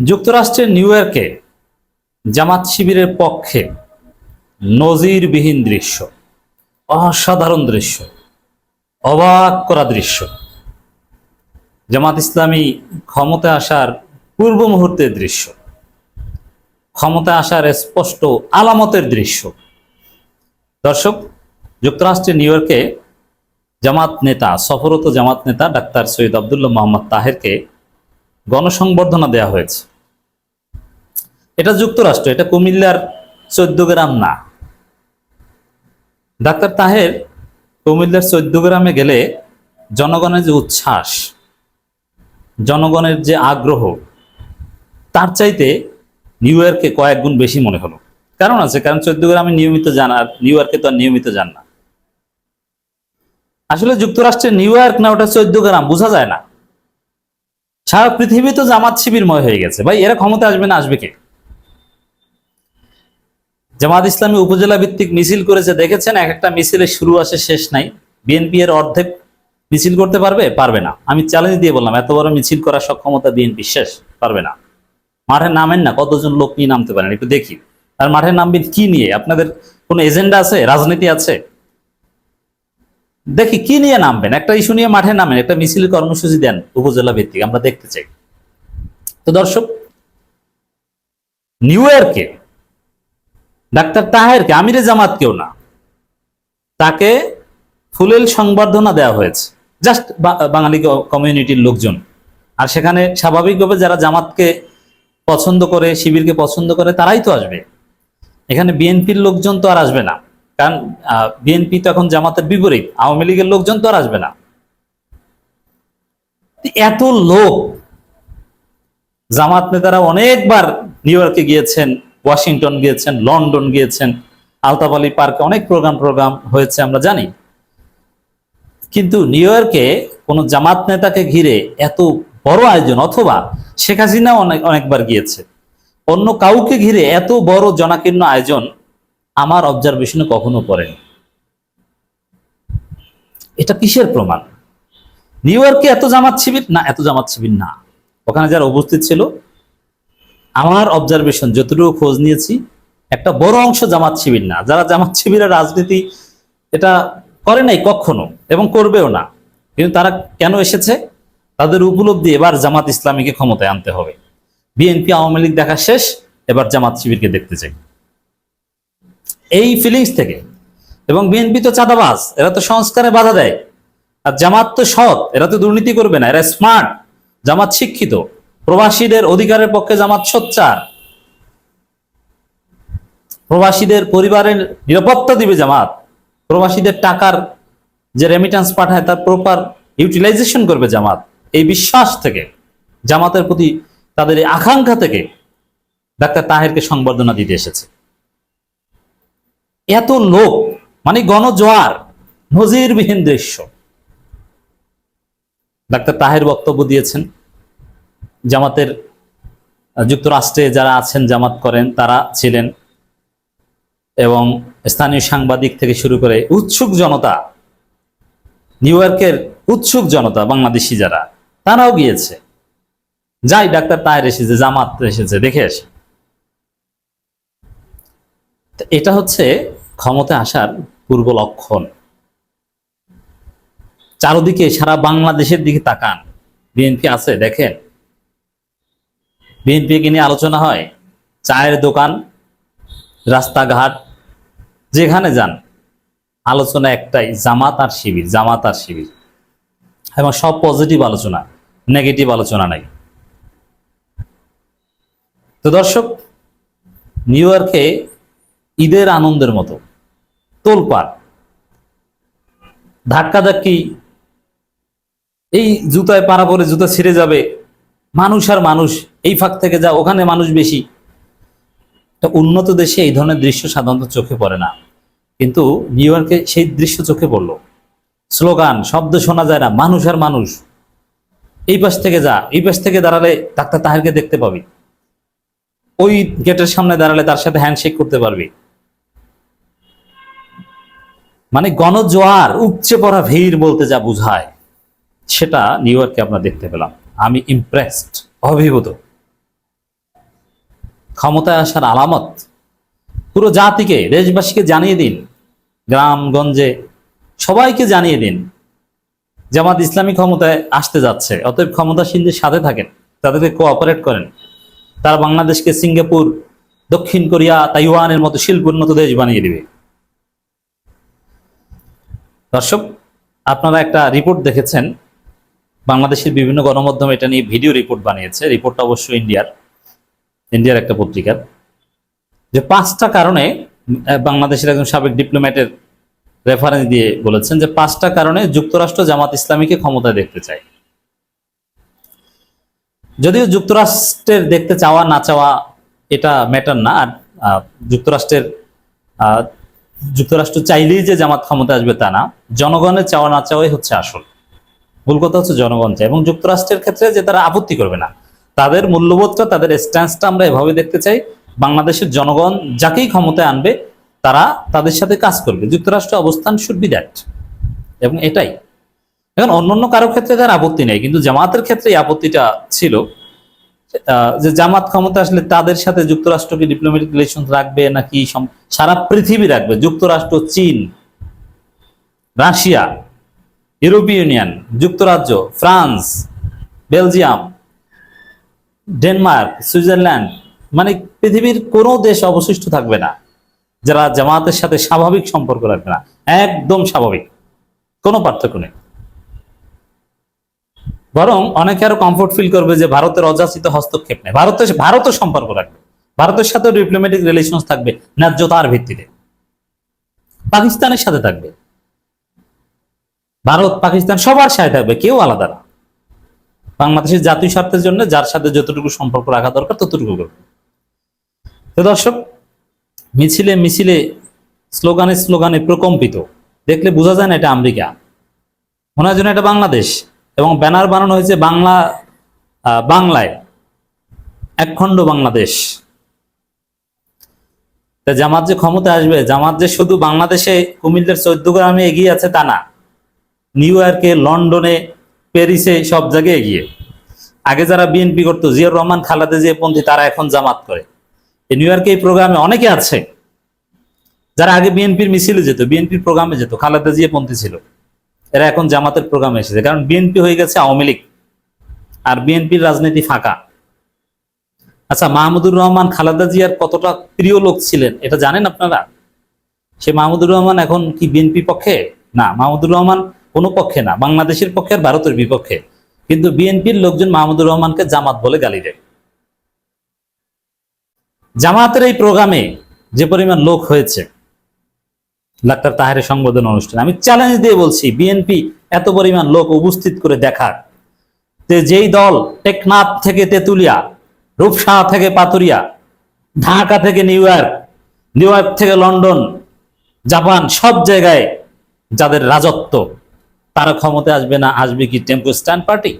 যুক্তরাষ্ট্রের নিউ ইয়র্কে জামাত শিবিরের পক্ষে নজিরবিহীন দৃশ্য, অসাধারণ দৃশ্য, অবাক করা দৃশ্য। জামাত ইসলামী ক্ষমতা আসার পূর্ব মুহূর্তের দৃশ্য ক্ষমতা আসার স্পষ্ট আলামতের দৃশ্য। দর্শক, যুক্তরাষ্ট্রের নিউ ইয়র্কে জামাত নেতা সফরত জামাত নেতা ডাক্তার সৈয়দ আবদুল্লাহ মোহাম্মদ তাহেরকে গণসংবর্ধনা দেওয়া হয়েছে। এটা যুক্তরাষ্ট্র, এটা কুমিল্লার চোদ্দ গ্রাম না। ডাক্তার তাহের কুমিল্লার চোদ্দ গ্রামে গেলে জনগণের যে উচ্ছ্বাস, জনগণের যে আগ্রহ, তার চাইতে নিউ ইয়র্কে কয়েক গুণ বেশি মনে হলো। কারণ আছে, কারণ চোদ্দ গ্রামে নিয়মিত যান আর নিউ ইয়র্কে তো আর নিয়মিত যান না। আসলে যুক্তরাষ্ট্রের নিউ ইয়র্ক না, ওটা চোদ্দ গ্রাম, বোঝা যায় না। সারা পৃথিবী তো জামাত শিবিরময় হয়ে গেছে। ভাই, এরা ক্ষমতা আসবে না, আসবে কে? জামাত ইসলামী উপজেলা ভিত্তিক মিছিল করেছে, দেখেছেন? এক একটা মিছিলের শুরু আসে, শেষ নাই। বিএনপি এর অর্ধেক মিছিল করতে পারবে? পারবে না। আমি চ্যালেঞ্জ দিয়ে বললাম, এত বড় মিছিল করার সক্ষমতা বিএনপি শেষ, পারবে না। মাঠে নামেন না, কতজন লোক নিয়ে নামতে পারেন, একটু দেখি। আর মাঠে নামবেন কি নিয়ে? আপনাদের কোনো এজেন্ডা আছে? রাজনীতি আছে? দেখি, কি নিয়ে নামবেন? একটা ইস্যু নিয়ে মাঠে নামেন, একটা মিছিল কর্মসূচি দেন উপজেলা ভিত্তিক, আমরা দেখতে চাই। তো দর্শক, নিউ ইয়র্কে ডাক্তার তাহেরকে, আমিরে জামাত কেউ না। তাকে ফুলেল সংবর্ধনা দেওয়া হয়েছে। জাস্ট বাঙালি কমিউনিটির লোকজন। আর সেখানে স্বাভাবিকভাবে যারা জামাতকে পছন্দ করে, শিবিরকে পছন্দ করে, তারাই তো আসবে। এখানে বিএনপির লোকজন তো আর আসবে না। কারণ বিএনপি তো এখন জামাতের বিপরীত। আওয়ামী লীগের লোকজন তো আর আসবে না। এত লোক। জামাত নেতারা অনেকবার নিউ ইয়র্কে গিয়েছেন। ওয়াশিংটন গিয়েছেন, লন্ডন গিয়েছেন, আলতাফ আলী পার্কে অনেক প্রোগ্রাম প্রোগ্রাম হয়েছে আমরা জানি। কিন্তু নিউ ইয়র্কে কোনো জামাত নেতাকে ঘিরে এত বড় আয়োজন, অথবা শেখ হাসিনা অনেক, অনেকবার গিয়েছে। অন্য কাউকে ঘিরে এত বড় জনাকীর্ণ আয়োজন আমার অবজারভেশনে কখনো পড়েনি। এটা কিসের প্রমাণ? নিউ ইয়র্কে এত জামাত শিবির? না, এত জামাত শিবির না। ওখানে যারা উপস্থিত ছিল আমার অবজারভেশন যতটুকু খোঁজ নিয়েছি, একটা বড় অংশ জামাত শিবির না। যারা জামাত শিবিরের রাজনীতি এটা করে নাই কখনো এবং করবেও না। কিন্তু তারা কেন এসেছে? তাদের উপলব্ধি এবার জামাত ইসলামীকে ক্ষমতায় আনতে হবে। বিএনপি, আওয়ামী লীগ দেখা শেষ, এবার জামাত শিবিরকে দেখতে চাই। এই ফিলিংস থেকে। এবং বিএনপি তো চাঁদাবাজ, এরা তো সংস্কারে বাধা দেয়। আর জামাত তো সৎ, এরা তো দুর্নীতি করবে না, এরা স্মার্ট জামাত শিক্ষিত। প্রবাসীদের অধিকারের পক্ষে জামাত সোচ্চার। প্রবাসীদের পরিবারের নিরাপত্তা দিবে জামাত। প্রবাসীদের টাকার যে রেমিটেন্স পাঠায় তার প্রপার ইউটিলাইজেশন করবে জামাত। এই বিশ্বাস থেকে, জামাতের প্রতি তাদের এই আকাঙ্ক্ষা থেকে ডাক্তার তাহেরকে সংবর্ধনা দিতে এসেছে। এত লোক মানে গণজোয়ার, নজিরবিহীন দৃশ্য। ডাক্তার তাহের বক্তব্য দিয়েছেন জামাতের যুক্তরাষ্ট্রে যারা আছেন, জামাত করেন, তারা ছিলেন। এবং স্থানীয় সাংবাদিক থেকে শুরু করে উৎসুক জনতা, নিউ ইয়র্কের উৎসুক জনতা, বাংলাদেশি যারা, তারাও গিয়েছে। যাই, ডাক্তার তাহের এসেছে, জামাত এসেছে, দেখে এসে এটা হচ্ছে ক্ষমতা আসার পূর্ব লক্ষণ। চারদিকে সারা বাংলাদেশের দিকে তাকান। বিএনপি আছে, দেখেন। বিএনপি কে নিয়ে আলোচনা হয়, চায়ের দোকান, রাস্তাঘাট, যেখানে যান, আলোচনা একটাই, জামাত আর শিবির, জামাত আর শিবির। এবং সব পজিটিভ আলোচনা নেগেটিভ আলোচনা নাই। তো দর্শক নিউ ইয়র্কে ঈদের আনন্দের মতো, তোলপাড়, ধাক্কাধাক্কি, এই জুতায় পাড়া পরে জুতা ছিঁড়ে যাবে, মানুষ আর মানুষ এই ফাঁক থেকে যা, ওখানে মানুষ বেশি। তো উন্নত দেশে এই ধরনের দৃশ্য সাধারণত চোখে পড়ে না। কিন্তু নিউ ইয়র্কে সেই দৃশ্য চোখে পড়ল। স্লোগান, শব্দ শোনা যায় না, মানুষ আর মানুষ। এই পাশ থেকে যা, এই পাশ থেকে দাঁড়ালে ডাক্তার তাহেরকে দেখতে পাবি। ওই গেটের সামনে দাঁড়ালে তার সাথে হ্যান্ডশেক করতে পারবি। মানে গণজোয়ার, উপচে পড়া ভিড় বলতে যা বুঝায়, সেটা নিউ ইয়র্কে আমরা দেখতে পেলাম। আমি ইমপ্রেসড অভিভূত। ক্ষমতায় আসার আলামত, পুরো জাতিকে, দেশবাসীকে জানিয়ে দিন গ্রামগঞ্জে সবাইকে জানিয়ে দিন, জামাত ইসলামী ক্ষমতায় আসতে যাচ্ছে, অতএব ক্ষমতাসীনদের সাথে থাকেন, তাদেরকে কোঅপারেট করেন। তারা বাংলাদেশকে সিঙ্গাপুর, দক্ষিণ কোরিয়া, তাইওয়ানের মতো শিল্পোন্নত দেশ বানিয়ে দিবে। দর্শক, আপনারা একটা রিপোর্ট দেখেছেন, বাংলাদেশের বিভিন্ন গণমাধ্যম এটা নিয়ে ভিডিও রিপোর্ট বানিয়েছে রিপোর্টটা অবশ্য ইন্ডিয়ার ইন্ডিয়ার একটা পত্রিকার, যে পাঁচটা কারণে বাংলাদেশের একজন সাবেক ডিপ্লোম্যাটের রেফারেন্স দিয়ে বলেছেন যে পাঁচটা কারণে যুক্তরাষ্ট্র জামাত ইসলামীকে ক্ষমতায় দেখতে চায়। যদিও যুক্তরাষ্ট্রের দেখতে চাওয়া, না চাওয়া এটা ম্যাটার না, আর যুক্তরাষ্ট্রের যুক্তরাষ্ট্র চাইলেই যে জামাত ক্ষমতা আসবে তা না, জনগণের চাওয়া, না চাওয়াই হচ্ছে আসল। মূল কথা হচ্ছে জনগণ চায় এবং যুক্তরাষ্ট্রের ক্ষেত্রে যে তারা আপত্তি করবে না। তাদের মূল্যবোধটা, তাদের স্ট্যান্সটা আমরা এভাবে দেখতে চাই। বাংলাদেশের জনগণ যাকেই ক্ষমতায় আনবে, তারা তাদের সাথে কাজ করবে। যুক্তরাষ্ট্র অবস্থান শুড বি দ্যাট এবং এটাই। এখন অন্যান্য কারও ক্ষেত্রে তার আপত্তি নেই, কিন্তু জামাতের ক্ষেত্রে এই আপত্তিটা ছিল। যে জামাত ক্ষমতা আসলে তাদের সাথে যুক্তরাষ্ট্রকে ডিপ্লোম্যাটিক রিলেশন রাখবে নাকি সারা পৃথিবী রাখবে? যুক্তরাষ্ট্র, চীন, রাশিয়া, ইউরোপীয় ইউনিয়ন, যুক্তরাজ্য, ফ্রান্স, বেলজিয়াম ডেনমার্ক, সুইজারল্যান্ড মানে পৃথিবীর কোনো দেশ অবশিষ্ট থাকবে না, যারা জামাতের সাথে স্বাভাবিক সম্পর্ক রাখবে না, একদম স্বাভাবিক, কোনো পার্থক্য নেই। বরং অনেকে আরও কমফোর্ট ফিল করবে যে ভারতের অযাচিত হস্তক্ষেপ নেই, ভারতের ভারতের সম্পর্ক রাখবে ভারতের সাথে ডিপ্লোম্যাটিক রিলেশন থাকবে, ন্যায্যতার ভিত্তিতে। পাকিস্তানের সাথে থাকবে, ভারত, পাকিস্তান সবার সাথে থাকবে, কেউ আলাদা না। বাংলাদেশের জাতীয় স্বার্থের জন্য যার সাথে যতটুকু সম্পর্ক রাখা দরকার ততটুকু করবে। তো দর্শক, মিছিলে মিছিলে স্লোগানে স্লোগানে প্রকম্পিত। দেখলে বোঝা যায় না এটা আমেরিকা। মনে হয় যেন এটা বাংলাদেশ। এবং ব্যানার বানানো হয়েছে বাংলা বাংলায়। একখণ্ড বাংলাদেশ। জামাত যে ক্ষমতা আসবে, জামাত যে শুধু বাংলাদেশে কুমিল্লার চৌদ্দ গ্রামে এগিয়ে আছে তা না। নিউ ইয়র্কে, লন্ডনে প্যারিসে সব জায়গায় এগিয়ে। আগে যারা বিএনপি করতো, জিয়াউর রহমান, খালেদা জিয়া পন্থী, তারা এখন জামাত করে। নিউ ইয়র্কে এই প্রোগ্রামে অনেকে আছে, যারা আগে বিএনপির মিছিলে যেত, বিএনপির প্রোগ্রামে যেত, খালেদা জিয়া পন্থী ছিল। এরা এখন জামাতের প্রোগ্রামে এসেছে, কারণ বিএনপি হয়ে গেছে আওয়ামী লীগ, আর বিএনপির রাজনীতি ফাঁকা। আচ্ছা মাহমুদুর রহমান, খালেদা জিয়ার কতটা প্রিয় লোক ছিলেন, এটা জানেন আপনারা? সে মাহমুদুর রহমান এখন কি বিএনপি পক্ষে? না, মাহমুদুর রহমান কোনো পক্ষে না, বাংলাদেশের পক্ষে আর ভারতের বিপক্ষে। কিন্তু বিএনপির লোকজন মাহমুদুর রহমানকে জামাত বলে গালি দেয়। জামাতের এই প্রোগ্রামে যে পরিমাণ লোক হয়েছে, ডাক্তার তাহারের সংবোধন অনুষ্ঠান, আমি চ্যালেঞ্জ দিয়ে বলছি, বিএনপি এত পরিমাণ লোক উপস্থিত করে দেখার। যে যেই দল টেকনাফ থেকে তেতুলিয়া, রূপসা থেকে পাতুরিয়া ঢাকা থেকে নিউ ইয়র্ক নিউ ইয়র্ক থেকে লন্ডন, জাপান, সব জায়গায় যাদের রাজত্ব তারা ক্ষমতায় আসবে না আসবে কি টেম্পো স্ট্যান্ড পার্টি?